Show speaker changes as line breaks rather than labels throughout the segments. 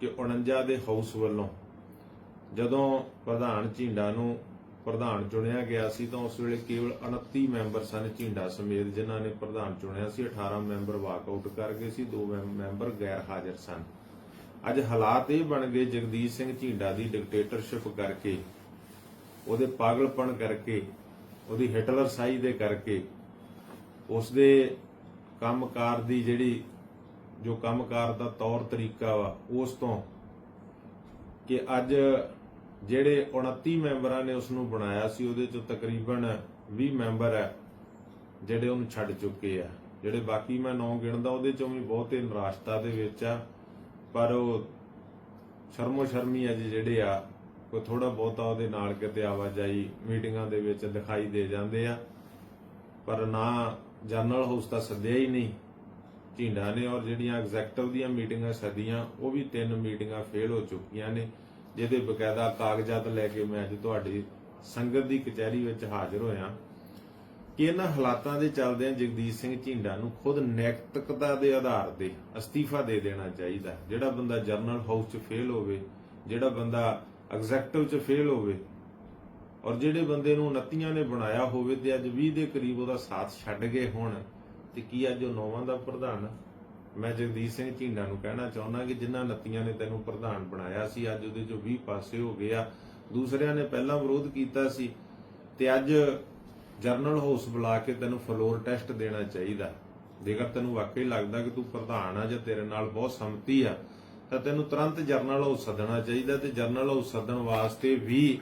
ਕਿ 49 ਦੇ ਹਾਊਸ ਵੱਲੋਂ ਜਦੋਂ ਪ੍ਰਧਾਨ ਝੀਂਡਾ ਨੂੰ ਪ੍ਰਧਾਨ ਚੁਣਿਆ ਗਿਆ ਸੀ ਤਾਂ ਉਸ ਵੇਲੇ ਕੇਵਲ 29 ਮੈਂਬਰ ਸਨ ਝੀਂਡਾ ਸਮੇਤ, ਜਿਨ੍ਹਾਂ ਨੇ ਪ੍ਰਧਾਨ ਚੁਣਿਆ ਸੀ 18 ਮੈਂਬਰ ਵਾਕਆਊਟ ਕਰ ਗਏ ਸੀ, ਦੋ ਮੈਂਬਰ ਗੈਰ ਹਾਜ਼ਰ ਸਨ। ਅੱਜ ਹਾਲਾਤ ਇਹ ਬਣ ਗਏ, ਜਗਦੀਸ਼ ਸਿੰਘ ਝੀਂਡਾ ਦੀ ਡਿਕਟੇਟਰਸ਼ਿਪ ਕਰਕੇ, ਉਹਦੇ ਪਾਗਲਪਣ ਕਰਕੇ, ਉਹਦੀ ਹਿਟਲਰ ਸਾਈ ਦੇ ਕਰਕੇ ਉਸ ਦੇ ਕੰਮਕਾਰ ਦੀ ਜਿਹੜੀ ਜੋ ਕੰਮਕਾਰ ਦਾ ਤੌਰ ਤਰੀਕਾ ਵਾ, ਉਸ ਤੋਂ ਕਿ ਅੱਜ ਜਿਹੜੇ 29 ਮੈਂਬਰਾਂ ਨੇ ਉਸ ਨੂੰ ਬਣਾਇਆ ਸੀ, ਉਹਦੇ ਚੋਂ ਤਕਰੀਬਨ 20 ਮੈਂਬਰ ਹੈ ਜਿਹੜੇ ਉਹਨੂੰ ਛੱਡ ਚੁੱਕੇ ਆ। ਜਿਹੜੇ ਬਾਕੀ ਮੈਂ ਨੌ ਗਿਣਦਾ, ਉਹਦੇ ਚੋਂ ਵੀ ਬਹੁਤੇ ਨਿਰਾਸ਼ਤਾ ਦੇ ਵਿੱਚ ਆ, ਪਰ ਉਹ ਸ਼ਰਮੋ ਸ਼ਰਮੀ ਅਜ ਜਿਹੜੇ ਆ, ਕੋਈ ਥੋੜਾ ਬਹੁਤਾ ਉਹਦੇ ਨਾਲ ਕਿਤੇ ਆਵਾਜਾਈ ਮੀਟਿੰਗਾਂ ਦੇ ਵਿੱਚ ਦਿਖਾਈ ਦੇ ਜਾਂਦੇ ਆ, ਪਰ ਨਾ ਜਨਰਲ ਹਾਊਸ ਤਾਂ ਸੱਦਿਆ ਹੀ ਨਹੀਂ। ਝੀਂਡਾ ਨੇ ਔਰ ਜਿਹੜੀਆਂ ਐਗਜ਼ੈਕਟਿਵ ਦੀਆਂ ਮੀਟਿੰਗਾਂ ਸਦੀਆਂ, ਉਹ ਵੀ ਤਿੰਨ ਮੀਟਿੰਗਾਂ ਫੇਲ ਹੋ ਚੁੱਕੀਆਂ ਨੇ, ਜਿਹਦੇ ਬਕਾਇਦਾ ਕਾਗਜ਼ਾਤ ਲੈ ਕੇ ਮੈਂ ਅੱਜ ਤੁਹਾਡੀ ਸੰਗਤ ਦੀ ਕਚਹਿਰੀ ਵਿੱਚ ਹਾਜ਼ਰ ਹੋਇਆ। ਕਿ ਇਹਨਾਂ ਹਾਲਾਤਾਂ ਦੇ ਚੱਲਦਿਆਂ ਜਗਦੀਸ਼ ਸਿੰਘ ਝੀਂਡਾ ਨੂੰ ਖੁਦ ਨੈਤਿਕਤਾ ਦੇ ਆਧਾਰ ਤੇ ਅਸਤੀਫਾ ਦੇ ਦੇਣਾ ਚਾਹੀਦਾ ਜਿਹੜਾ ਬੰਦਾ ਜਰਨਲ ਹਾਊਸ 'ਚ ਫੇਲ ਹੋਵੇ, ਜਿਹੜਾ ਬੰਦਾ ਐਗਜ਼ੈਕਟਿਵ 'ਚ ਫੇਲ ਹੋਵੇ, ਔਰ ਜਿਹੜੇ ਬੰਦੇ ਨੂੰ 29 ਨੇ ਬਣਾਇਆ ਹੋਵੇ ਤੇ ਅੱਜ 20 ਦੇ ਕਰੀਬ ਉਹਦਾ ਸਾਥ ਛੱਡ ਗਏ ਹੋਣ ਤੇ ਕੀ ਅੱਜ ਉਹ ਨੌਵਾਂ ਦਾ ਪ੍ਰਧਾਨ? ਮੈਂ ਜਗਦੀਸ਼ ਸਿੰਘ ਝੀਂਡਾ ਨੂੰ ਕਹਿਣਾ ਚਾਹੁੰਦਾ ਕਿ ਜਿਨ੍ਹਾਂ 29 ਨੇ ਤੈਨੂੰ ਪ੍ਰਧਾਨ ਬਣਾਇਆ ਸੀ, ਅੱਜ ਉਹਦੇ ਚੋਂ 20 ਪਾਸੇ ਹੋ ਗਏ ਆ। ਦੂਸਰਿਆਂ ਨੇ ਪਹਿਲਾਂ ਵਿਰੋਧ ਕੀਤਾ ਸੀ ਤੇ ਅੱਜ ਜਰਨਲ ਹਾਊਸ ਬੁਲਾ ਕੇ ਤੈਨੂੰ ਫਲੋਰ ਟੈਸਟ ਦੇਣਾ ਚਾਹੀਦਾ। ਜੇਕਰ ਤੈਨੂੰ ਵਾਕਈ ਲੱਗਦਾ ਕਿ ਤੂੰ ਪ੍ਰਧਾਨ ਆ ਜਾਂ ਤੇਰੇ ਨਾਲ ਬਹੁਤ ਸੰਮਤੀ ਆ, ਤਾਂ ਤੈਨੂੰ ਤੁਰੰਤ ਜਰਨਲ ਹਾਊਸ ਸੱਦਣਾ ਚਾਹੀਦਾ ਤੇ ਜਰਨਲ ਹਾਊਸ ਸੱਦਣ ਵਾਸਤੇ ਵੀ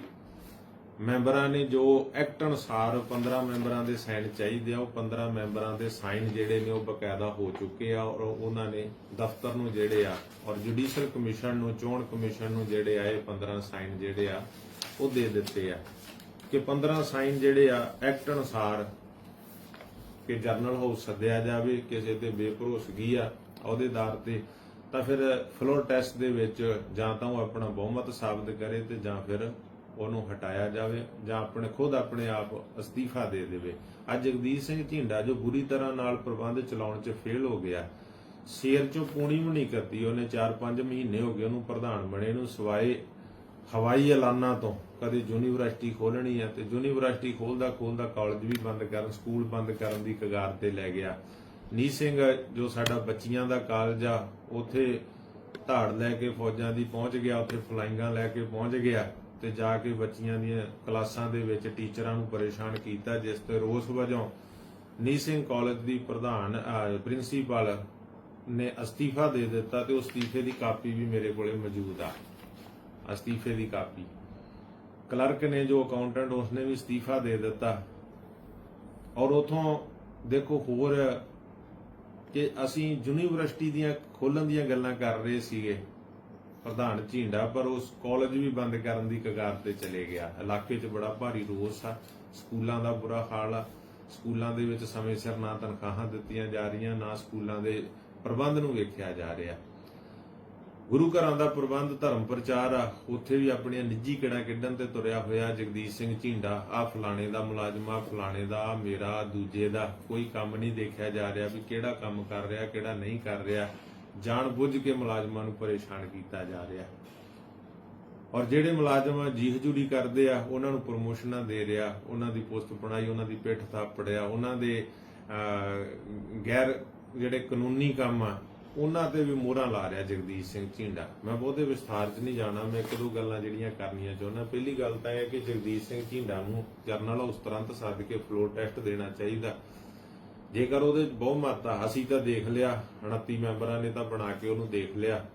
ਮੈਂਬਰਾਂ ਨੇ ਜੋ ਐਕਟ ਅਨੁਸਾਰ 15 ਮੈਂਬਰਾਂ ਦੇ ਸਾਈਨ ਚਾਹੀਦੇ ਆ, ਉਹ 15 ਮੈਂਬਰਾਂ ਦੇ ਸਾਈਨ ਜਿਹੜੇ ਨੇ ਉਹ ਬਕਾਇਦਾ ਹੋ ਚੁੱਕੇ ਆ ਔਰ ਉਹਨਾਂ ਨੇ ਦਫ਼ਤਰ ਨੂੰ ਜਿਹੜੇ ਆ ਔਰ ਜੁਡੀਸ਼ੀਅਲ ਕਮਿਸ਼ਨ ਨੂੰ, ਚੋਣ ਕਮਿਸ਼ਨ ਨੂੰ ਜਿਹੜੇ ਆ ਇਹ 15 ਸਾਈਨ ਜਿਹੜੇ ਆ ਉਹ ਦੇ ਦਿੱਤੇ ਆ। ਕਿ 15 ਸਾਈਨ ਜਿਹੜੇ ਆ ਐਕਟ ਅਨੁਸਾਰ ਕਿ ਜਰਨਲ ਹਾਊਸ ਸੱਦਿਆ ਜਾਵੇ, ਕਿਸੇ ਤੇ ਬੇਭਰੋਸਗੀ ਆ ਉਹਦੇ ਆਧਾਰ ਤੇ ਤਾਂ ਫਿਰ ਫਲੋਰ ਟੈਸਟ ਦੇ ਵਿੱਚ ਜਾਂ ਤਾਂ ਉਹ ਆਪਣਾ ਬਹੁਮਤ ਸਾਬਤ ਕਰੇ ਤੇ ਜਾਂ ਫਿਰ ਉਹਨੂੰ ਹਟਾਇਆ ਜਾਵੇ ਜਾਂ ਆਪਣੇ ਖੁਦ ਆਪਣੇ ਆਪ ਅਸਤੀਫਾ ਦੇ ਦੇਵੇ। ਅੱਜ ਜਗਦੀਸ਼ ਸਿੰਘ ਝਿੰਡਾ, ਜੋ ਬੁਰੀ ਤਰ੍ਹਾਂ ਨਾਲ ਪ੍ਰਬੰਧ ਚਲਾਉਣ 'ਚ ਫੇਲ ਹੋ ਗਿਆ, ਸ਼ੇਰ 'ਚੋਂ ਪੂਣੀ ਵੀ ਨਹੀਂ ਕਰਦੀ ਉਹਨੇ 4-5 ਮਹੀਨੇ ਹੋ ਗਏ ਉਹਨੂੰ ਪ੍ਰਧਾਨ ਬਣੇ ਨੂੰ ਸਵਾਏ ਹਵਾਈ ਐਲਾਨਾਂ ਤੋਂ। ਕਦੇ ਯੂਨੀਵਰਸਿਟੀ ਖੋਲਣੀ ਆ ਤੇ ਯੂਨੀਵਰਸਿਟੀ ਖੋਲਦਾ ਖੋਲਦਾ ਕਾਲਜ ਵੀ ਬੰਦ ਕਰਨ ਸਕੂਲ ਬੰਦ ਕਰਨ ਦੀ ਕਗਾਰ ਤੇ ਲੈ ਗਿਆ। ਨੀ ਸਿੰਘ, ਜੋ ਸਾਡਾ ਬੱਚੀਆਂ ਦਾ ਕਾਲਜ ਆ, ਉਥੇ ਧਾੜ ਲੈ ਕੇ ਫੌਜਾਂ ਦੀ ਪਹੁੰਚ ਗਿਆ, ਉਥੇ ਫਲਾਈਂਗਾਂ ਲੈ ਕੇ ਪਹੁੰਚ ਗਿਆ। ਤੇ ਜਾ ਕੇ ਬੱਚੀਆਂ ਦੀਆਂ ਕਲਾਸਾਂ ਦੇ ਵਿੱਚ ਟੀਚਰਾਂ ਨੂੰ ਪਰੇਸ਼ਾਨ ਕੀਤਾ, ਜਿਸ ਤੇ ਰੋਸ ਵਜੋਂ ਨੀ ਸਿੰਘ ਕਾਲਜ ਦੀ ਪ੍ਰਧਾਨ ਪ੍ਰਿੰਸੀਪਲ ਨੇ ਅਸਤੀਫਾ ਦੇ ਦਿੱਤਾ ਤੇ ਉਸ ਅਸਤੀਫੇ ਦੀ ਕਾਪੀ ਵੀ ਮੇਰੇ ਕੋਲੇ ਮੌਜੂਦ ਆ। ਅਸਤੀਫੇ ਦੀ ਕਾਪੀ। ਕਲਰਕ ਨੇ ਜੋ ਅਕਾਊਂਟੈਂਟ, ਉਸਨੇ ਵੀ ਅਸਤੀਫਾ ਦੇ ਦਿੱਤਾ। ਔਰ ਉਥੋਂ ਦੇਖੋ ਹੋਰ ਕਿ ਅਸੀਂ ਯੂਨੀਵਰਸਿਟੀ ਦੀਆਂ ਖੋਲਣ ਦੀਆਂ ਗੱਲਾਂ ਕਰ ਰਹੇ ਸੀਗੇ। ਪ੍ਰਧਾਨ ਝੀਂਡਾ, ਪਰ ਉਸ ਕਾਲਜ ਵੀ ਬੰਦ ਕਰਨ ਦੀ ਕਗਾਰ ਤੇ ਚਲੇ ਗਿਆ। ਇਲਾਕੇ 'ਚ ਬੜਾ ਭਾਰੀ ਰੋਸ ਆ। ਸਕੂਲਾਂ ਦਾ ਬੁਰਾ ਹਾਲ ਆ। ਸਕੂਲਾਂ ਦੇ ਵਿੱਚ ਸਮੇਂ ਸਿਰ ਨਾ ਤਨਖਾਹਾਂ ਦਿੱਤੀਆਂ ਜਾ ਰਹੀਆਂ, ਨਾ ਸਕੂਲਾਂ ਦੇ ਪ੍ਰਬੰਧ ਨੂੰ ਵੇਖਿਆ ਜਾ ਰਿਹਾ। ਗੁਰੂ ਘਰਾਂ ਦਾ ਪ੍ਰਬੰਧ ਧਰਮ ਪ੍ਰਚਾਰ ਆ। ਉੱਥੇ ਵੀ ਆਪਣੀਆਂ ਨਿੱਜੀ ਕਿੜਾ ਕੱਢਣ ਤੇ ਤੁਰਿਆ ਹੋਇਆ ਜਗਦੀਸ਼ ਸਿੰਘ ਝਿੰਡਾ। ਆ ਫਲਾਣੇ ਦਾ ਮੁਲਾਜ਼ਮ ਆ, ਫਲਾਣੇ ਦਾ ਮੇਰਾ, ਦੂਜੇ ਦਾ। ਕੋਈ ਕੰਮ ਨਹੀਂ ਦੇਖਿਆ ਜਾ ਰਿਹਾ ਵੀ ਕਿਹੜਾ ਕੰਮ ਕਰ ਰਿਹਾ, ਕਿਹੜਾ ਨਹੀਂ ਕਰ ਰਿਹਾ। ਜਾਣ ਬੁੱਝ ਕੇ ਮੁਲਾਜ਼ਮਾਂ ਨੂੰ ਪਰੇਸ਼ਾਨ ਕੀਤਾ ਜਾ ਰਿਹਾ ਔਰ ਜਿਹੜੇ ਮੁਲਾਜ਼ਮ ਜੀ ਕਰਦੇ ਆ, ਉਹਨਾਂ ਨੂੰ ਪ੍ਰਮੋਸ਼ਨਾਂ ਦੇ ਰਿਹਾ, ਉਹਨਾਂ ਦੀ ਪੋਸਟ ਬਣਾਈ, ਉਹਨਾਂ ਦੀ ਪਿੱਠ ਥਾਪੜਿਆ, ਉਹਨਾਂ ਦੇ ਗੈਰ ਜਿਹੜੇ ਕਾਨੂੰਨੀ ਕੰਮ ਆ, ਉਹਨਾਂ ਤੇ ਵੀ ਮੋਹਰਾਂ ਲਾ ਰਿਹਾ ਜਗਦੀਸ਼ ਸਿੰਘ ਝਿੰਡਾ। ਮੈਂ ਬਹੁਤੇ ਵਿਸਥਾਰ 'ਚ ਨਹੀਂ ਜਾਣਾ, ਮੈਂ ਇੱਕ ਦੋ ਗੱਲਾਂ ਜਿਹੜੀਆਂ ਕਰਨੀਆਂ ਚਾਹੁੰਦਾ। ਪਹਿਲੀ ਗੱਲ ਤਾਂ ਇਹ ਹੈ ਕਿ ਜਗਦੀਸ਼ ਸਿੰਘ ਝਿੰਡਾ ਨੂੰ ਜਰਨਲ ਉਸ ਤੁਰੰਤ ਸੱਦ ਕੇ ਫਲੋਰ ਟੈਸਟ ਦੇਣਾ ਚਾਹੀਦਾ। ਜੇਕਰ ਉਹਦੇ 'ਚ ਬਹੁਮਤ ਆ ਅਸੀਂ ਤਾਂ ਦੇਖ ਲਿਆ 29 ਮੈਂਬਰਾਂ ਨੇ ਤਾਂ ਬਣਾ ਕੇ ਉਹਨੂੰ ਦੇਖ ਲਿਆ।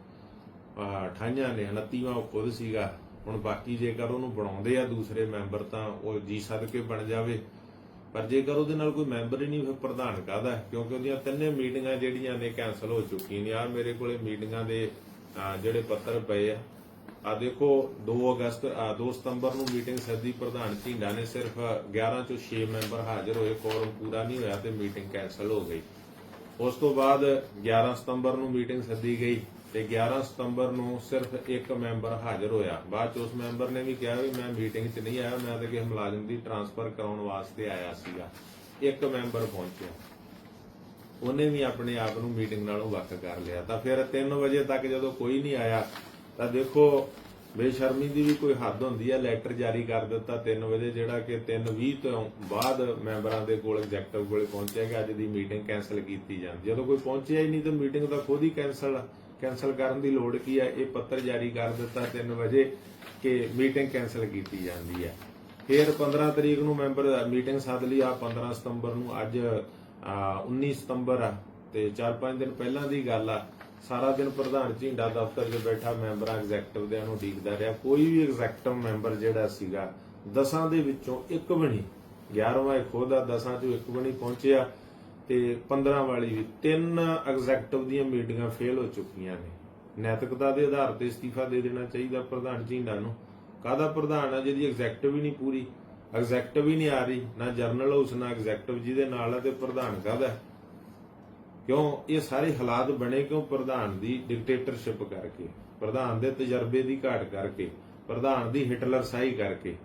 ਆਹ, ਅਠਾਈਆਂ ਨੇ 29ਵਾਂ ਉਹ ਖੁਦ ਸੀਗਾ। ਹੁਣ ਬਾਕੀ ਜੇਕਰ ਉਹਨੂੰ ਬਣਾਉਂਦੇ ਆ ਦੂਸਰੇ ਮੈਂਬਰ ਤਾਂ ਉਹ ਜੀ ਸਦ ਬਣ ਜਾਵੇ। ਪਰ ਜੇਕਰ ਉਹਦੇ ਨਾਲ ਕੋਈ ਮੈਂਬਰ ਹੀ ਨਹੀਂ ਫਿਰ ਪ੍ਰਧਾਨ ਕਾਹਦਾ? ਹੈ? ਕਿਉਂਕਿ ਉਹਦੀਆਂ ਤਿੰਨੇ ਮੀਟਿੰਗਾਂ ਜਿਹੜੀਆਂ ਨੇ ਕੈਨਸਲ ਹੋ ਚੁੱਕੀਆਂ ਨੇ। ਯਾਰ ਮੇਰੇ ਕੋਲੇ ਮੀਟਿੰਗਾਂ ਦੇ ਅਹ, ਜਿਹੜੇ ਪੱਤਰ ਪਏ ਆ। ਆ ਦੇਖੋ 2 ਅਗਸਤ ਅਹ, 2 ਸਤੰਬਰ ਨੂੰ ਮੀਟਿੰਗ ਸੱਦੀ ਪ੍ਰਧਾਨ ਝਿੰਡਾ ਨੇ ਸਿਰਫ 11 ਚੋਂ 6 ਮੈਂਬਰ ਹਾਜ਼ਰ ਹੋਏ ਕੋਰਮ ਪੂਰਾ ਨਹੀਂ ਹੋਇਆ ਤੇ ਮੀਟਿੰਗ ਕੈਨਸਲ ਹੋ ਗਈ। ਉਸ ਤੋਂ ਬਾਅਦ 11 ਸਤੰਬਰ ਨੂੰ ਮੀਟਿੰਗ ਸੱਦੀ ਗਈ ਤੇ 11 ਸਤੰਬਰ ਨੂੰ ਸਿਰਫ ਇੱਕ ਮੈਂਬਰ ਹਾਜ਼ਰ ਹੋਇਆ। ਬਾਅਦ ਚ ਉਸ ਮੈਂਬਰ ਨੇ ਵੀ ਕਿਹਾ ਵੀ ਮੈਂ ਮੀਟਿੰਗ 'ਚ ਨਹੀਂ ਆਇਆ ਮੈਂ ਤਾਂ ਕਿਸੇ ਮੁਲਾਜ਼ਮ ਦੀ ਟਰਾਂਸਫਰ ਕਰਾਉਣ ਵਾਸਤੇ ਆਇਆ ਸੀਗਾ। ਇੱਕ ਮੈਂਬਰ ਪਹੁੰਚਿਆ। ਉਹਨੇ ਵੀ ਆਪਣੇ ਆਪ ਨੂੰ ਮੀਟਿੰਗ ਨਾਲੋਂ ਵੱਖ ਕਰ ਲਿਆ। ਤਾਂ ਫਿਰ 3 ਵਜੇ ਤੱਕ ਜਦੋਂ ਕੋਈ ਨਹੀਂ ਆਇਆ ਤਾਂ ਦੇਖੋ ਬੇਸ਼ਰਮੀ ਦੀ ਵੀ ਕੋਈ ਹੱਦ ਹੁੰਦੀ ਹੈ ਲੈਟਰ ਜਾਰੀ ਕਰ ਦਿੱਤਾ 3 ਵਜੇ ਜਿਹੜਾ ਕਿ 3:20 ਤੋਂ ਬਾਅਦ ਮੈਂਬਰਾਂ ਦੇ ਕੋਲ ਐਗਜ਼ੈਕਟਿਵ ਕੋਲੇ ਪਹੁੰਚਿਆ ਕਿ ਅੱਜ ਦੀ ਮੀਟਿੰਗ ਕੈਨਸਲ ਕੀਤੀ ਜਾਂਦੀ ਜਦੋਂ ਕੋਈ ਪਹੁੰਚਿਆ ਹੀ ਨਹੀਂ ਤਾਂ ਮੀਟਿੰਗ ਤਾਂ ਖੁਦ ਹੀ ਕੈਨਸਲ ਕੈਨਸਲ ਕਰਨ ਦੀ ਲੋੜ ਕੀ ਹੈ ਇਹ ਪੱਤਰ ਜਾਰੀ ਕਰ ਦਿੱਤਾ 3 ਵਜੇ ਕਿ ਮੀਟਿੰਗ ਕੈਨਸਲ ਕੀਤੀ ਜਾਂਦੀ ਹੈ ਫਿਰ 15 ਤਰੀਕ ਨੂੰ ਮੈਂਬਰ ਮੀਟਿੰਗ ਸੱਦ ਲਈ। ਆ 15 ਸਤੰਬਰ ਨੂੰ ਅੱਜ ਆ, 19 ਸਤੰਬਰ ਆ ਤੇ 4-5 ਦਿਨ ਪਹਿਲਾਂ ਦੀ ਗੱਲ ਆ। ਸਾਰਾ ਦਿਨ ਪ੍ਰਧਾਨ ਝਿੰਡਾ ਦਫ਼ਤਰ 'ਚ ਬੈਠਾ ਮੈਂਬਰਾਂ ਐਗਜ਼ੈਕਟਿਵ ਦੇ ਨੂੰ ਡੀਕਦਾ ਰਿਹਾ। ਕੋਈ ਵੀ ਐਗਜ਼ੈਕਟਿਵ ਮੈਂਬਰ ਜਿਹੜਾ ਸੀਗਾ, ਦਸਾਂ ਦੇ ਵਿੱਚੋਂ ਇੱਕ ਵੀ 11ਵਾਂ ਇਹ ਖੁਦ ਦਸਾਂ 'ਚੋਂ ਇੱਕ ਵੀ ਪਹੁੰਚਿਆ ਤੇ 15 ਵਾਲੀ ਵੀ। ਤਿੰਨ ਐਗਜ਼ੈਕਟਿਵ ਦੀਆਂ ਮੀਟਿੰਗਾਂ ਫੇਲ ਹੋ ਚੁੱਕੀਆਂ ਨੇ। ਨੈਤਿਕਤਾ ਦੇ ਆਧਾਰ ਤੇ ਅਸਤੀਫਾ ਦੇ ਦੇਣਾ ਚਾਹੀਦਾ ਪ੍ਰਧਾਨ ਝਿੰਡਾ ਨੂੰ। ਕਾਹਦਾ ਪ੍ਰਧਾਨ ਆ? ਜਿਹਦੀ ਐਗਜ਼ੈਕਟਿਵ ਹੀ ਨਹੀਂ ਪੂਰੀ। ਐਗਜ਼ੈਕਟਿਵ ਹੀ ਨਹੀਂ ਆ ਰਹੀ, ਨਾ ਜਰਨਲ ਹਾਊਸ, ਨਾ ਐਗਜ਼ੈਕਟਿਵ ਜਿਹਦੇ ਨਾਲ ਆ ਤੇ ਪ੍ਰਧਾਨ ਕਾਹਦਾ? ਕਿਉਂ? ਇਹ ਸਾਰੇ ਹਾਲਾਤ ਬਣੇ ਕਿਉਂ? ਪ੍ਰਧਾਨ ਦੀ ਡਿਕਟੇਟਰਸ਼ਿਪ ਕਰਕੇ, ਪ੍ਰਧਾਨ ਦੇ ਤਜਰਬੇ ਦੀ ਘਾਟ ਕਰਕੇ, ਪ੍ਰਧਾਨ ਦੀ ਹਿਟਲਰ ਸਾਈ ਕਰਕੇ।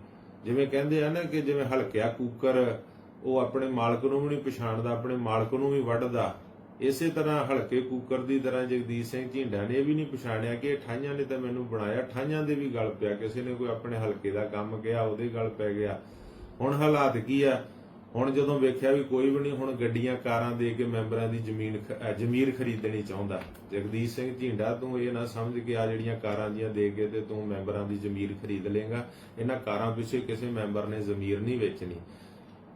ਜਿਵੇਂ ਕਹਿੰਦੇ ਆ ਨਾ ਕਿ ਜਿਵੇਂ ਹਲਕਿਆ ਕੂਕਰ, ਉਹ ਆਪਣੇ ਮਾਲਕ ਨੂੰ ਵੀ ਨਹੀਂ ਪਛਾਣਦਾ, ਆਪਣੇ ਮਾਲਕ ਨੂੰ ਵੀ ਵੱਢਦਾ। ਇਸੇ ਤਰ੍ਹਾਂ ਹਲਕੇ ਕੂਕਰ ਦੀ ਤਰ੍ਹਾਂ ਜਗਦੀਸ਼ ਸਿੰਘ ਝਿੰਡਾ ਨੇ ਇਹ ਵੀ ਨਹੀਂ ਪਛਾਣਿਆ ਕਿ ਇਹ ਠਾਈਆਂ ਨੇ ਤਾਂ ਮੈਨੂੰ ਬਣਾਇਆ। ਠਾਈਆਂ ਦੇ ਵੀ ਗਲ ਪਿਆ। ਕਿਸੇ ਨੇ ਕੋਈ ਆਪਣੇ ਹਲਕੇ ਦਾ ਕੰਮ ਕਿਹਾ, ਉਹਦੇ ਗਲ ਪੈ ਗਿਆ। ਹੁਣ ਹਾਲਾਤ ਕੀ ਆ? ਹੁਣ ਜਦੋਂ ਵੇਖਿਆ ਵੀ ਕੋਈ ਵੀ ਨਹੀਂ, ਹੁਣ ਗੱਡੀਆਂ, ਕਾਰਾਂ ਦੇ ਕੇ ਮੈਂਬਰਾਂ ਦੀ ਜ਼ਮੀਨ ਜ਼ਮੀਰ ਖਰੀਦਣੀ ਚਾਹੁੰਦਾ। ਜਗਦੀਸ਼ ਸਿੰਘ ਝਿੰਡਾ, ਤੂੰ ਇਹ ਨਾ ਸਮਝ ਕੇ ਆ ਜਿਹੜੀਆਂ ਕਾਰਾਂ ਦੀਆਂ ਦੇ ਕੇ ਤੇ ਤੂੰ ਮੈਂਬਰਾਂ ਦੀ ਜ਼ਮੀਰ ਖਰੀਦ ਲੇਗਾ ਇਹਨਾਂ ਕਾਰਾਂ ਪਿੱਛੇ ਕਿਸੇ ਮੈਂਬਰ ਨੇ ਜ਼ਮੀਰ ਨਹੀਂ ਵੇਚਣੀ।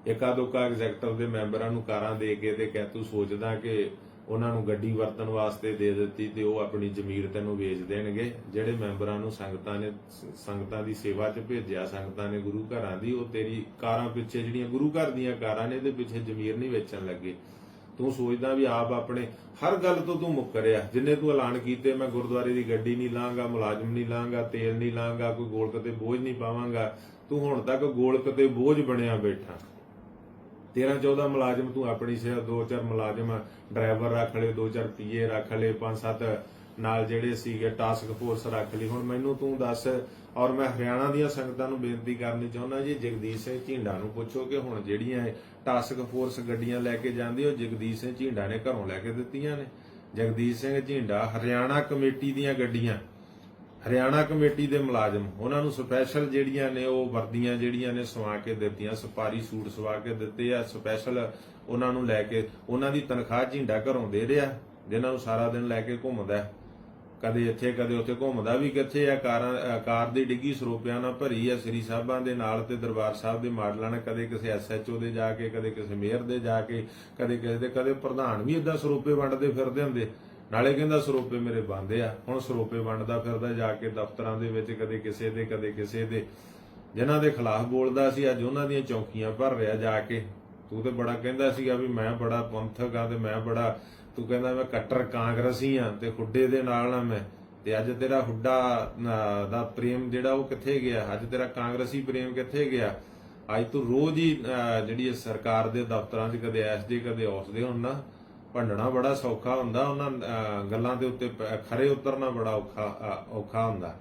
ਇਕਾ ਦੋਕਾ ਐਗਜ਼ੈਕਟਿਵ ਦੇ ਮੈਂਬਰਾਂ ਨੂੰ ਕਾਰਾਂ ਦੇ ਕੇ ਤੇ ਕਹਿ ਤੂੰ ਸੋਚਦਾ ਕਿ ਉਹਨਾਂ ਨੂੰ ਗੱਡੀ ਵਰਤਣ ਵਾਸਤੇ ਦੇ ਦਿੱਤੀ ਤੇ ਉਹ ਆਪਣੀ ਜ਼ਮੀਰ ਤੈਨੂੰ ਵੇਚ ਦੇਣਗੇ। ਜਿਹੜੇ ਮੈਂਬਰਾਂ ਨੂੰ ਸੰਗਤਾਂ ਨੇ, ਸੰਗਤਾਂ ਦੀ ਸੇਵਾ 'ਚ ਭੇਜਿਆ, ਸੰਗਤਾਂ ਨੇ ਗੁਰੂ ਘਰਾਂ ਦੀ, ਉਹ ਤੇਰੀ ਕਾਰਾਂ ਪਿੱਛੇ ਜਿਹੜੀਆਂ ਗੁਰੂ ਘਰ ਦੀਆਂ ਕਾਰਾਂ ਨੇ, ਇਹਦੇ ਪਿੱਛੇ ਜ਼ਮੀਰ ਨਹੀਂ ਵੇਚਣ ਲੱਗੇ। ਤੂੰ ਸੋਚਦਾ ਵੀ ਆਪ ਆਪਣੇ, ਹਰ ਗੱਲ ਤੋਂ ਤੂੰ ਮੁੱਕਰਿਆ ਜਿੰਨੇ ਤੂੰ ਐਲਾਨ ਕੀਤੇ, ਮੈਂ ਗੁਰਦੁਆਰੇ ਦੀ ਗੱਡੀ ਨਹੀਂ ਲਾਂਗਾ, ਮੁਲਾਜ਼ਮ ਨਹੀਂ ਲਾਂਗਾ, ਤੇਲ ਨਹੀਂ ਲਾਂਗਾ, ਕੋਈ ਗੋਲਕ ਤੇ ਬੋਝ ਨਹੀਂ ਪਾਵਾਂਗਾ। ਤੂੰ ਹੁਣ ਤੱਕ ਗੋਲਕ ਤੇ ਬੋਝ ਬਣਿਆ ਬੈਠਾ। 13 14 ਮੁਲਾਜ਼ਮ ਤੂੰ ਆਪਣੀ ਸੇ ਦੋ ਚਾਰ ਮੁਲਾਜ਼ਮ, ਡਰਾਈਵਰ ਰੱਖ ਲਏ, ਦੋ ਚਾਰ ਪੀਏ ਰੱਖ ਲਏ, ਪੰਜ ਸੱਤ ਨਾਲ ਜਿਹੜੇ ਸੀਗੇ ਟਾਸਕ ਫੋਰਸ ਰੱਖ ਲਈ ਹੁਣ ਮੈਨੂੰ ਤੂੰ ਦੱਸ ਔਰ ਮੈਂ ਹਰਿਆਣਾ ਦੀਆਂ ਸੰਗਤਾਂ ਨੂੰ ਬੇਨਤੀ ਕਰਨੀ ਚਾਹੁੰਦਾ ਜੀ, ਜਗਦੀਸ਼ ਸਿੰਘ ਝੀਂਡਾ ਨੂੰ ਪੁੱਛੋ ਕਿ ਹੁਣ ਜਿਹੜੀਆਂ ਟਾਸਕ ਫੋਰਸ ਗੱਡੀਆਂ ਲੈ ਕੇ ਜਾਂਦੀ ਉਹ ਜਗਦੀਸ਼ ਸਿੰਘ ਝੀਂਡਾ ਨੇ ਘਰੋਂ ਲੈ ਕੇ ਦਿੱਤੀਆਂ ਨੇ। ਜਗਦੀਸ਼ ਸਿੰਘ ਝੀਂਡਾ, ਹਰਿਆਣਾ ਕਮੇਟੀ ਦੀਆਂ ਗੱਡੀਆਂ ਹਰਿਆਣਾ ਕਮੇਟੀ ਦੇ ਮੁਲਾਜ਼ਮ, ਉਹਨਾਂ ਨੂੰ ਸਪੈਸ਼ਲ ਜਿਹੜੀਆਂ ਨੇ ਉਹ ਵਰਦੀਆਂ ਜਿਹੜੀਆਂ ਨੇ ਸਵਾ ਕੇ ਦਿੱਤੀਆਂ, ਸਪਾਰੀ ਸੂਟ ਸਵਾ ਕੇ ਦਿੱਤੇ ਆ, ਸਪੈਸ਼ਲ ਉਹਨਾਂ ਨੂੰ ਲੈ ਕੇ, ਉਹਨਾਂ ਦੀ ਤਨਖਾਹ ਝਿੰਡਾ ਘਰੋਂ ਦੇ ਰਿਹਾ, ਜਿਨ੍ਹਾਂ ਨੂੰ ਸਾਰਾ ਦਿਨ ਲੈ ਕੇ ਘੁੰਮਦਾ ਕਦੇ ਇੱਥੇ, ਕਦੇ ਉੱਥੇ ਘੁੰਮਦਾ ਵੀ ਕਿੱਥੇ ਆ, ਕਾਰਾਂ ਕਾਰ ਦੀ ਡਿੱਗੀ, ਸਰੋਪਿਆਂ ਨਾਲ ਭਰੀ ਆ, ਸ੍ਰੀ ਸਾਹਿਬਾਂ ਦੇ ਨਾਲ ਤੇ ਦਰਬਾਰ ਸਾਹਿਬ ਦੇ ਮਾਡਲਾਂ ਨਾਲ, ਕਦੇ ਕਿਸੇ ਐਸਐਚਓ ਦੇ ਜਾ ਕੇ, ਕਦੇ ਕਿਸੇ ਮੇਅਰ ਦੇ ਜਾ ਕੇ, ਕਦੇ ਕਿਸੇ ਦੇ, ਕਦੇ ਪ੍ਰਧਾਨ ਵੀ ਇਦਾਂ ਸਰੋਪੇ ਵੰਡਦੇ ਫਿਰਦੇ ਹੁੰਦੇ। ਨਾਲੇ ਕਹਿੰਦਾ ਸਰੋਪੇ ਮੇਰੇ ਬੰਦੇ ਆ। ਹੁਣ ਸਰੋਪੇ ਵੰਡਦਾ ਫਿਰਦਾ ਜਾ ਕੇ ਦਫ਼ਤਰਾਂ ਦੇ ਵਿੱਚ, ਕਦੇ ਕਿਸੇ ਦੇ, ਕਦੇ ਕਿਸੇ ਦੇ। ਜਿਨ੍ਹਾਂ ਦੇ ਖਿਲਾਫ ਬੋਲਦਾ ਸੀ, ਅੱਜ ਉਹਨਾਂ ਦੀਆਂ ਚੌਕੀਆਂ ਭਰ ਰਿਹਾ ਜਾ ਕੇ। ਤੂੰ ਤੇ ਬੜਾ ਕਹਿੰਦਾ ਸੀਗਾ ਵੀ ਮੈਂ ਬੜਾ ਪੰਥਕ ਆ ਤੇ ਮੈਂ ਬੜਾ, ਤੂੰ ਕਹਿੰਦਾ ਮੈਂ ਕੱਟਰ ਕਾਂਗਰਸੀ ਆ ਤੇ ਹੁੱਡੇ ਦੇ ਨਾਲ ਨਾ ਮੈਂ। ਤੇ ਅੱਜ ਤੇਰਾ ਹੁੱਡਾ ਦਾ ਪ੍ਰੇਮ ਜਿਹੜਾ ਉਹ ਕਿੱਥੇ ਗਿਆ? ਅੱਜ ਤੇਰਾ ਕਾਂਗਰਸੀ ਪ੍ਰੇਮ ਕਿੱਥੇ ਗਿਆ? ਅੱਜ ਤੂੰ ਰੋਜ਼ ਹੀ ਜਿਹੜੀ ਸਰਕਾਰ ਦੇ ਦਫ਼ਤਰਾਂ 'ਚ ਕਦੇ ਐਸ ਦੇ, ਕਦੇ ਉਸ ਦੇ ਹੁਣ ਨਾ। ਭੰਡਣਾ ਬੜਾ ਸੌਖਾ ਹੁੰਦਾ ਉਹਨਾਂ ਗੱਲਾਂ ਦੇ ਉੱਤੇ ਖਰੇ ਉਤਰਨਾ ਬੜਾ ਔਖਾ ਔਖਾ ਹੁੰਦਾ।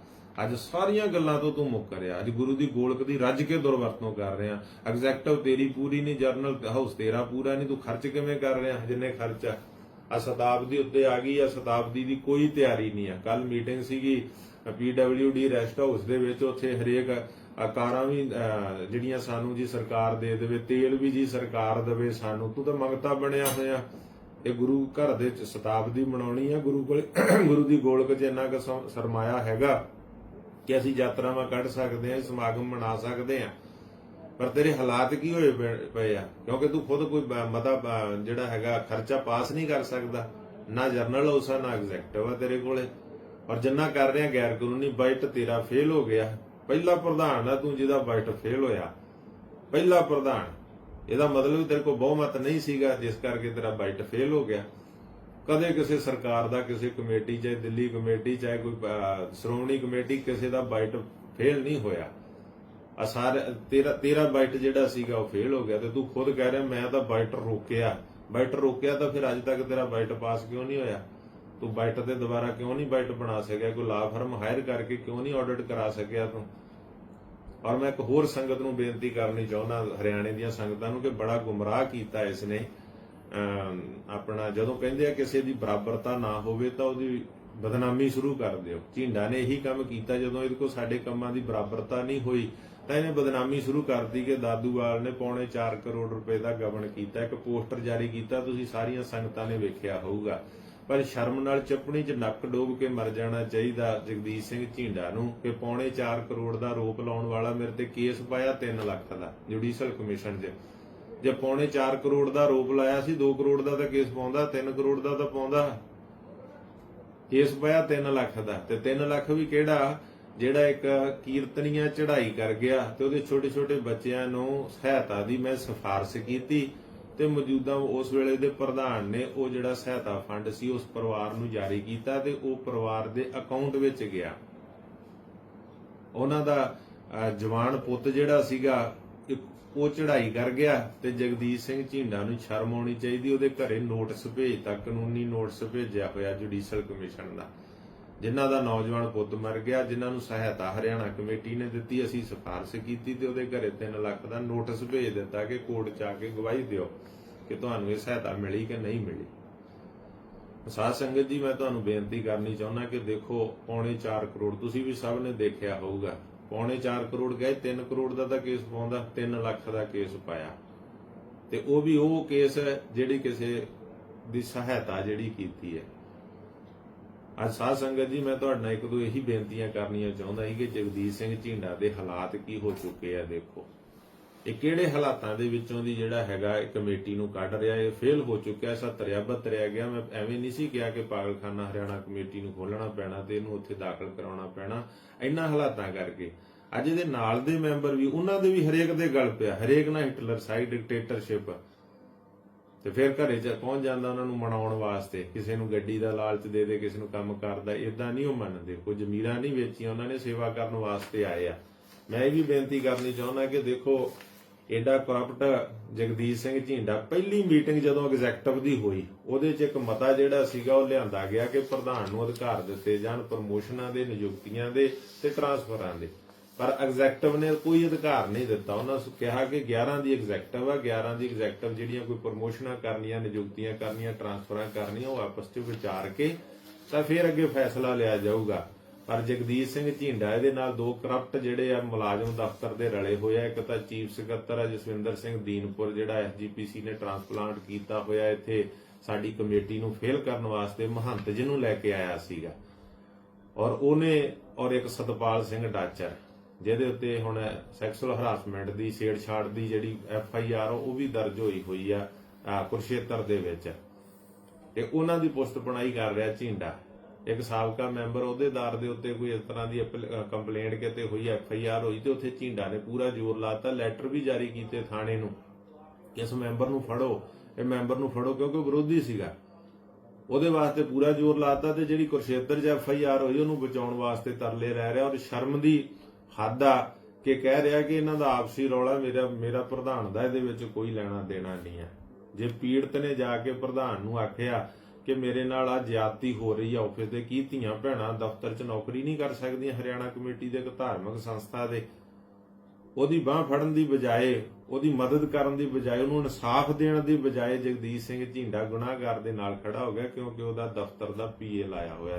ਅੱਜ ਸਾਰੀਆਂ ਗੱਲਾਂ ਤੋਂ ਤੂੰ ਮੁੱਕਰਿਆ ਅੱਜ ਗੁਰੂ ਦੀ ਗੋਲਕ ਦੀ ਰੱਜ ਕੇ ਦੁਰਵਰਤੋਂ ਕਰ ਰਿਹਾ। ਐਗਜ਼ੈਕਟਿਵ ਤੇਰੀ ਪੂਰੀ ਨਹੀਂ ਜਰਨਲ ਹਾਊਸ ਤੇਰਾ ਪੂਰਾ ਨਹੀਂ ਤੂੰ ਖਰਚ ਕਿਵੇਂ ਕਰ ਰਿਹਾ ਜਿੰਨੇ ਖਰਚਾ ਆ? ਸ਼ਤਾਬਦੀ ਉੱਤੇ ਆ ਗਈ ਆ ਸ਼ਤਾਬਦੀ ਦੀ ਕੋਈ ਤਿਆਰੀ ਨਹੀਂ ਆ। ਕੱਲ ਮੀਟਿੰਗ ਸੀਗੀ ਪੀਡਬਲਯੂਡੀ ਰੈਸਟ ਹਾਊਸ ਦੇ ਵਿੱਚ ਉੱਥੇ ਹਰੇਕ ਅ, ਕਾਰਾਂ ਵੀ ਅ, ਜਿਹੜੀਆਂ ਸਾਨੂੰ ਜੀ ਸਰਕਾਰ ਦੇ ਦੇਵੇ ਤੇਲ ਵੀ ਜੀ ਸਰਕਾਰ ਦੇਵੇ ਸਾਨੂੰ ਤੂੰ ਤਾਂ ਮੰਗਤਾ ਬਣਿਆ ਹੋਇਆ। ਇਹ ਗੁਰੂ ਘਰ ਦੇ ਚ ਸ਼ਤਾਬਦੀ ਮਨਾਉਣੀ ਆ ਗੁਰੂ ਕੋਲ ਗੁਰੂ ਦੀ ਗੋਲਕ 'ਚ ਇੰਨਾ ਕੁ ਸਰਮਾਇਆ ਹੈਗਾ ਕਿ ਅਸੀਂ ਯਾਤਰਾਵਾਂ ਕੱਢ ਸਕਦੇ ਹਾਂ, ਸਮਾਗਮ ਮਨਾ ਸਕਦੇ ਹਾਂ। ਪਰ ਤੇਰੇ ਹਾਲਾਤ ਕੀ ਹੋਏ ਪਏ- ਆ? ਕਿਉਂਕਿ ਤੂੰ ਖੁਦ ਕੋਈ ਮਤਾ ਜਿਹੜਾ ਹੈਗਾ, ਖਰਚਾ ਪਾਸ ਨਹੀਂ ਕਰ ਸਕਦਾ। ਨਾ ਜਰਨਲ ਹਾਊਸ ਆ ਨਾ ਐਗਜ਼ੈਕਟਿਵ ਆ ਤੇਰੇ ਕੋਲੇ। ਔਰ ਜਿੰਨਾ ਕਰ ਰਿਹਾ ਗੈਰ ਕਾਨੂੰਨੀ ਬਜਟ ਤੇਰਾ ਫੇਲ ਹੋ ਗਿਆ। ਪਹਿਲਾ ਪ੍ਰਧਾਨ ਆ ਤੂੰ ਜਿਹਦਾ ਬਜਟ ਫੇਲ ਹੋਇਆ। ਪਹਿਲਾ ਪ੍ਰਧਾਨ। ਇਹਦਾ ਮਤਲਬ ਤੇਰੇ ਕੋਲ ਬਹੁਮਤ ਨਹੀਂ ਸੀਗਾ, ਜਿਸ ਕਰਕੇ ਤੇਰਾ ਬਾਈਟ ਫੇਲ ਹੋ ਗਿਆ। ਕਦੇ ਕਿਸੇ ਸਰਕਾਰ ਦਾ, ਕਿਸੇ ਕਮੇਟੀ, ਚਾਹੇ ਦਿੱਲੀ ਕਮੇਟੀ, ਚਾਹੇ ਕੋਈ ਸ਼੍ਰੋਮਣੀ ਕਮੇਟੀ, ਕਿਸੇ ਦਾ ਬਾਈਟ ਫੇਲ ਨਹੀਂ ਹੋਇਆ। ਆ ਸਾਰੇ, ਤੇਰਾ ਤੇਰਾ ਬਾਈਟ ਜਿਹੜਾ ਸੀਗਾ, ਉਹ ਫੇਲ ਹੋ ਗਿਆ ਤੇ ਤੂੰ ਖੁਦ ਕਹਿ ਰਿਹਾ, ਮੈਂ ਤਾਂ ਬਜਟ ਰੋਕਿਆ। ਬਾਈਟ ਰੋਕਿਆ ਤਾਂ ਫਿਰ ਅੱਜ ਤੱਕ ਤੇਰਾ ਬਜਟ ਪਾਸ ਕਿਉਂ ਨਹੀਂ ਹੋਇਆ? ਤੂੰ ਬਾਈਟ ਤੇ ਦੁਬਾਰਾ ਕਿਉਂ ਨਹੀਂ ਬਜਟ ਬਣਾ ਸਕਿਆ? ਕੋਈ ਲਾ ਫਰਮ ਹਾਇਰ ਕਰਕੇ ਕਿਉਂ ਨਹੀਂ ਆਡਿਟ ਕਰਾ ਸਕਿਆ ਤੂੰ? ਔਰ ਮੈਂ ਇੱਕ ਹੋਰ ਸੰਗਤ ਨੂੰ ਬੇਨਤੀ ਕਰਨੀ ਚਾਹੁੰਦਾ, ਹਰਿਆਣੇ ਦੀਆਂ ਸੰਗਤਾਂ ਨੂੰ ਕਿ ਬੜਾ ਗੁੰਮਰਾਹ ਕੀਤਾ ਇਸ ਨੇ ਆਪਣਾ ਜਦੋਂ ਕਹਿੰਦੇ ਆ ਕਿਸੇ ਦੀ ਬਰਾਬਰਤਾ ਨਾ ਹੋਵੇ ਤਾਂ ਉਹਦੀ ਬਦਨਾਮੀ ਸ਼ੁਰੂ ਕਰ ਦਿਓ। ਝਿੰਡਾ ਨੇ ਇਹੀ ਕੰਮ ਕੀਤਾ ਜਦੋਂ ਇਹਦੇ ਕੋਲ ਸਾਡੇ ਕੰਮਾਂ ਦੀ ਬਰਾਬਰਤਾ ਨਹੀਂ ਹੋਈ, ਤਾਂ ਇਹਨੇ ਬਦਨਾਮੀ ਸ਼ੁਰੂ ਕਰਤੀ ਕਿ ਦਾਦੂਵਾਲ ਨੇ ਪੌਣੇ 4 ਕਰੋੜ ਰੁਪਏ ਦਾ ਗਬਨ ਕੀਤਾ, ਇੱਕ ਪੋਸਟਰ ਜਾਰੀ ਕੀਤਾ, ਤੁਸੀਂ ਸਾਰੀਆਂ ਸੰਗਤਾਂ ਨੇ ਵੇਖਿਆ ਹੋਊਗਾ। ਪਰ ਸ਼ਰਮ ਨਾਲ ਚੱਪਣੀ 'ਚ ਨੱਕ ਡੋਬ ਕੇ ਮਰ ਜਾਣਾ ਚਾਹੀਦਾ। ਜਗਦੀਸ਼ ਸਿੰਘ ਝਿੰਡਾ ਨੂੰ ਕਿ ਪੌਣੇ 4 ਕਰੋੜ ਦਾ ਰੋਪ ਲਾਉਣ ਵਾਲਾ ਮੇਰੇ ਤੇ ਕੇਸ ਪਾਇਆ 3 ਲੱਖ ਦਾ ਜੁਡੀਸ਼ੀਅਲ ਕਮਿਸ਼ਨ 'ਚ। ਜੇ ਪੌਣੇ 4 ਕਰੋੜ ਦਾ ਰੋਪ ਲਾਇਆ ਸੀ 2 ਕਰੋੜ ਦਾ ਤਾਂ ਕੇਸ ਪਾਉਂਦਾ 3 ਕਰੋੜ ਦਾ ਤਾਂ ਪਾਉਂਦਾ। ਕੇਸ ਪਾਇਆ 3 ਲੱਖ ਦਾ ਤੇ 3 ਲੱਖ ਵੀ ਕਿਹੜਾ? ਜਿਹੜਾ ਇੱਕ ਕੀਰਤਨੀਆਂ ਚੜ੍ਹਾਈ ਕਰ ਗਿਆ ਤੇ ਉਹਦੇ ਛੋਟੇ ਛੋਟੇ ਬੱਚਿਆਂ ਨੂੰ ਸਹਾਇਤਾ ਦੀ ਮੈਂ ਸਿਫਾਰਿਸ਼ ਕੀਤੀ। ਤੇ ਮੌਜੂਦਾ ਉਸ ਵੇਲੇ ਦੇ ਪ੍ਰਧਾਨ ਨੇ ਉਹ ਜਿਹੜਾ ਸਹਾਇਤਾ ਫੰਡ ਸੀ ਉਸ ਪਰਿਵਾਰ ਨੂੰ ਜਾਰੀ ਕੀਤਾ ਤੇ ਉਹ ਪਰਿਵਾਰ ਦੇ ਅਕਾਊਂਟ ਵਿੱਚ ਗਿਆ। ਉਹਨਾਂ ਦਾ ਜਵਾਨ ਪੁੱਤ ਜਿਹੜਾ ਸੀਗਾ, ਇੱਕ ਉਹ ਚੜ੍ਹਾਈ ਕਰ ਗਿਆ ਤੇ ਜਗਦੀਸ਼ ਸਿੰਘ ਝਿੰਡਾ ਨੂੰ ਸ਼ਰਮ ਆਉਣੀ ਚਾਹੀਦੀ, ਉਹਦੇ ਘਰੇ ਨੋਟਿਸ ਭੇਜਤਾ ਕਾਨੂੰਨੀ ਨੋਟਿਸ ਭੇਜਿਆ ਹੋਇਆ ਜੁਡੀਸ਼ੀਅਲ ਕਮਿਸ਼ਨ ਦਾ। ਜਿਨ੍ਹਾਂ ਦਾ ਨੌਜਵਾਨ ਪੁੱਤ ਮਰ ਗਿਆ, ਜਿਨ੍ਹਾਂ ਨੂੰ ਸਹਾਇਤਾ ਹਰਿਆਣਾ ਕਮੇਟੀ ਨੇ ਦਿੱਤੀ, ਅਸੀਂ ਸਿਫਾਰਿਸ਼ ਕੀਤੀ ਤੇ ਉਹਦੇ ਘਰੇ 3 ਲੱਖ ਦਾ ਨੋਟਿਸ ਭੇਜ ਦਿੱਤਾ ਕਿ ਕੋਰਟ 'ਚ ਆ ਕੇ ਗਵਾਹੀ ਦਿਓ ਕਿ ਤੁਹਾਨੂੰ ਇਹ ਸਹਾਇਤਾ ਮਿਲੀ ਕਿ ਨਹੀਂ ਮਿਲੀ। ਸਾਧ ਸੰਗਤ ਜੀ, ਮੈਂ ਤੁਹਾਨੂੰ ਬੇਨਤੀ ਕਰਨੀ ਚਾਹੁੰਦਾ ਕਿ ਦੇਖੋ, ਪੌਣੇ 4 ਕਰੋੜ ਤੁਸੀਂ ਵੀ ਸਭ ਨੇ ਦੇਖਿਆ ਹੋਊਗਾ। ਪੌਣੇ 4 ਕਰੋੜ ਗਏ 3 ਕਰੋੜ ਦਾ ਤਾਂ ਕੇਸ ਪਾਉਂਦਾ 3 ਲੱਖ ਦਾ ਕੇਸ ਪਾਇਆ। ਤੇ ਉਹ ਵੀ ਉਹ ਕੇਸ ਜਿਹੜੀ ਕਿਸੇ ਦੀ ਸਹਾਇਤਾ ਜਿਹੜੀ ਕੀਤੀ ਹੈ। ਅੱਜ ਸਾਧ ਸੰਗਤ ਜੀ, ਮੈਂ ਤੁਹਾਡੇ ਨਾਲ ਇੱਕ ਦੋ ਇਹੀ ਬੇਨਤੀਆਂ ਕਰਨੀਆਂ ਚਾਹੁੰਦਾ ਸੀ ਕਿ ਜਗਦੀਸ਼ ਸਿੰਘ ਝਿੰਡਾ ਦੇ ਹਾਲਾਤ ਕੀ ਹੋ ਚੁੱਕੇ ਆ, ਦੇਖੋ। ਇਹ ਕਿਹੜੇ ਹਾਲਾਤਾਂ ਦੇ ਵਿੱਚੋਂ ਦੀ ਜਿਹੜਾ ਹੈਗਾ ਇਹ ਕਮੇਟੀ ਨੂੰ ਕੱਢ ਰਿਹਾ, ਇਹ ਫੇਲ ਹੋ ਚੁੱਕਿਆ 70 72 ਗਿਆ। ਮੈਂ ਐਵੇਂ ਨਹੀਂ ਸੀ ਕਿਹਾ ਕਿ ਪਾਗਲਖਾਨਾ ਹਰਿਆਣਾ ਕਮੇਟੀ ਨੂੰ ਖੋਲਣਾ ਪੈਣਾ ਤੇ ਇਹਨੂੰ ਉੱਥੇ ਦਾਖਲ ਕਰਾਉਣਾ ਪੈਣਾ, ਇੰਨਾ ਹਾਲਾਤਾਂ ਕਰਕੇ। ਅੱਜ ਇਹਦੇ ਨਾਲ ਦੇ ਮੈਂਬਰ ਵੀ, ਉਹਨਾਂ ਦੇ ਵੀ ਹਰੇਕ ਦੇ ਗਲ ਪਿਆ, ਹਰੇਕ ਨਾਲ ਹਿਟਲਰ ਸਾਈਡ ਡਿਕਟੇਟਰਸ਼ਿਪ ਤੇ ਫਿਰ ਘਰੇ ਚ ਪਹੁੰਚ ਜਾਂਦਾ ਉਹਨਾਂ ਨੂੰ ਮਨਾਉਣ ਵਾਸਤੇ, ਕਿਸੇ ਨੂੰ ਗੱਡੀ ਦਾ ਲਾਲਚ ਦੇ ਦੇ, ਕਿਸੇ ਨੂੰ ਕੰਮ ਕਰਦਾ ਇਦਾਂ ਨਹੀਂ ਉਹ ਮੰਨਦੇ। ਕੋਈ ਜ਼ਮੀਰਾਂ ਨਹੀਂ ਵੇਚੀਆਂ, ਉਹਨਾਂ ਨੇ ਸੇਵਾ ਕਰਨ ਵਾਸਤੇ ਆਏ ਆ। ਮੈਂ ਇਹ ਵੀ ਬੇਨਤੀ ਕਰਨੀ ਚਾਹੁੰਦਾ ਕਿ ਦੇਖੋ ਐਡਾ ਕਰਪਟ ਜਗਦੀਸ਼ ਸਿੰਘ ਝਿੰਡਾ ਪਹਿਲੀ ਮੀਟਿੰਗ ਜਦੋਂ ਐਗਜ਼ੈਕਟਿਵ ਦੀ ਹੋਈ, ਉਹਦੇ 'ਚ ਇੱਕ ਮਤਾ ਜਿਹੜਾ ਸੀਗਾ, ਉਹ ਲਿਆਂਦਾ ਗਿਆ ਕਿ ਪ੍ਰਧਾਨ ਨੂੰ ਅਧਿਕਾਰ ਦਿੱਤੇ ਜਾਣ, ਪ੍ਰਮੋਸ਼ਨਾਂ ਦੇ, ਨਿਯੁਕਤੀਆਂ ਦੇ ਤੇ ਟਰਾਂਸਫਰਾਂ ਦੇ। ਪਰ ਐਗਜ਼ੈਕਟਿਵ ਨੇ ਕੋਈ ਅਧਿਕਾਰ ਨਹੀਂ ਦਿੱਤਾ। ਉਹਨਾਂ ਨੂੰ ਕਿਹਾ ਕਿ 11 ਦੀ ਐਗਜ਼ੈਕਟਿਵ ਆ 11 ਦੀ ਐਗਜ਼ੈਕਟਿਵ ਜਿਹੜੀਆਂ ਕੋਈ ਪ੍ਰਮੋਸ਼ਨਾਂ ਕਰਨੀਆਂ, ਨਿਯੁਕਤੀਆਂ ਕਰਨੀਆਂ ਟਰਾਂਸਫਰਾਂ ਕਰਨੀਆਂ, ਉਹ ਆਪਸ 'ਚ ਵਿਚਾਰ ਕੇ ਤਾਂ ਫਿਰ ਅੱਗੇ ਫੈਸਲਾ ਲਿਆ ਜਾਊਗਾ। ਪਰ ਜਗਦੀਸ਼ ਸਿੰਘ ਝਿੰਡਾ, ਇਹਦੇ ਨਾਲ ਦੋ ਕਰਪਟ ਜਿਹੜੇ ਆ, ਮੁਲਾਜ਼ਮ ਦਫ਼ਤਰ ਦੇ ਰਲੇ ਹੋਏ ਆ। ਇੱਕ ਤਾਂ ਚੀਫ ਸਕੱਤਰ ਆ, ਜਸਵਿੰਦਰ ਸਿੰਘ ਦੀਨਪੁਰ, ਜਿਹੜਾ ਐਸਜੀਪੀਸੀ ਨੇ ਟ੍ਰਾਂਸਪਲਾਂਟ ਕੀਤਾ ਹੋਇਆ ਇੱਥੇ, ਸਾਡੀ ਕਮੇਟੀ ਨੂੰ ਫੇਲ ਕਰਨ ਵਾਸਤੇ ਮਹੰਤ ਜੀ ਨੂੰ ਲੈ ਕੇ ਆਇਆ ਸੀਗਾ। ਔਰ ਉਹਨੇ, ਔਰ ਇੱਕ ਸਤਪਾਲ ਸਿੰਘ ਡਾਚਰ। ਜਿਹਦੇ ਉੱਤੇ ਹੁਣ ਸੈਕਸੁਅਲ ਹਰਾਸਮੈਂਟ ਦੀ, ਛੇੜਛਾੜ ਦੀ ਜਿਹੜੀ ਐਫ ਆਈ ਆਰ ਉਹ ਵੀ ਦਰਜ ਹੋਈ ਹੋਈ ਆ ਕੁਰਸ਼ੇਤਰ ਦੇ ਵਿੱਚ। ਤੇ ਉਹਨਾਂ ਦੀ ਪੁਸਤ ਬਣਾਈ ਕਰ ਰਿਹਾ ਝਿੰਡਾ। ਇੱਕ ਸਾਬਕਾ ਮੈਂਬਰ ਅਹੁਦੇਦਾਰ ਦੇ ਉੱਤੇ ਕੋਈ ਇਸ ਤਰ੍ਹਾਂ ਦੀ ਕੰਪਲੇਂਟ ਕਿਤੇ ਹੋਈ ਐਫ ਆਈ ਆਰ ਹੋਈ ਤੇ ਉੱਥੇ ਝਿੰਡਾ ਨੇ ਪੂਰਾ ਜ਼ੋਰ ਲਾਤਾ ਲੈਟਰ ਵੀ ਜਾਰੀ ਕੀਤੇ ਥਾਣੇ ਨੂੰ। ਕਿ ਇਸ ਮੈਂਬਰ ਨੂੰ ਫੜੋ, ਇਹ ਮੈਂਬਰ ਨੂੰ ਫੜੋ ਕਿਉਂਕਿ ਵਿਰੋਧੀ ਸੀਗਾ। ਉਹਦੇ ਵਾਸਤੇ ਪੂਰਾ ਜ਼ੋਰ ਲਾਤਾ ਤੇ ਜਿਹੜੀ ਕੁਰਸ਼ੇਤਰ 'ਚ ਐਫ ਆਈ ਆਰ ਹੋਈ ਉਹਨੂੰ ਬਚਾਉਣ ਵਾਸਤੇ ਤਰਲੇ ਰਹਿ ਰਿਹਾ ਔਰ ਸ਼ਰਮ ਦੀ ਹੱਦ ਆ ਕਿ ਕਹਿ ਰਿਹਾ ਕਿ ਇਹਨਾਂ ਦਾ ਆਪਸੀ ਰੌਲਾ ਮੇਰਾ ਮੇਰਾ ਪ੍ਰਧਾਨ ਦਾ, ਇਹਦੇ ਵਿੱਚ ਕੋਈ ਲੈਣਾ ਦੇਣਾ ਨਹੀਂ ਹੈ। ਜੇ ਪੀੜਤ ਨੇ ਜਾ ਕੇ ਪ੍ਰਧਾਨ ਨੂੰ ਆਖਿਆ ਕਿ ਮੇਰੇ ਨਾਲ ਆ ਜ਼ਿਆਦਤੀ ਹੋ ਰਹੀ ਆ ਆਫਿਸ ਦੇ, ਕੀ ਧੀਆਂ ਭੈਣਾਂ ਦਫ਼ਤਰ 'ਚ ਨੌਕਰੀ ਨਹੀਂ ਕਰ ਸਕਦੀਆਂ ਹਰਿਆਣਾ ਕਮੇਟੀ ਦੇ, ਇੱਕ ਧਾਰਮਿਕ ਸੰਸਥਾ ਦੇ? ਉਹਦੀ ਬਾਹ ਫੜਨ ਦੀ ਬਜਾਏ, ਉਹਦੀ ਮਦਦ ਕਰਨ ਦੀ ਬਜਾਏ, ਉਹਨੂੰ ਇਨਸਾਫ ਦੇਣ ਦੀ ਬਜਾਏ ਜਗਦੀਸ਼ ਸਿੰਘ ਝਿੰਡਾ ਗੁਨਾਹਗਾਰ ਦੇ ਨਾਲ ਖੜਾ ਹੋ ਗਿਆ ਕਿਉਂਕਿ ਉਹਦਾ ਦਫ਼ਤਰ ਦਾ ਪੀਏ ਲਾਇਆ ਹੋਇਆ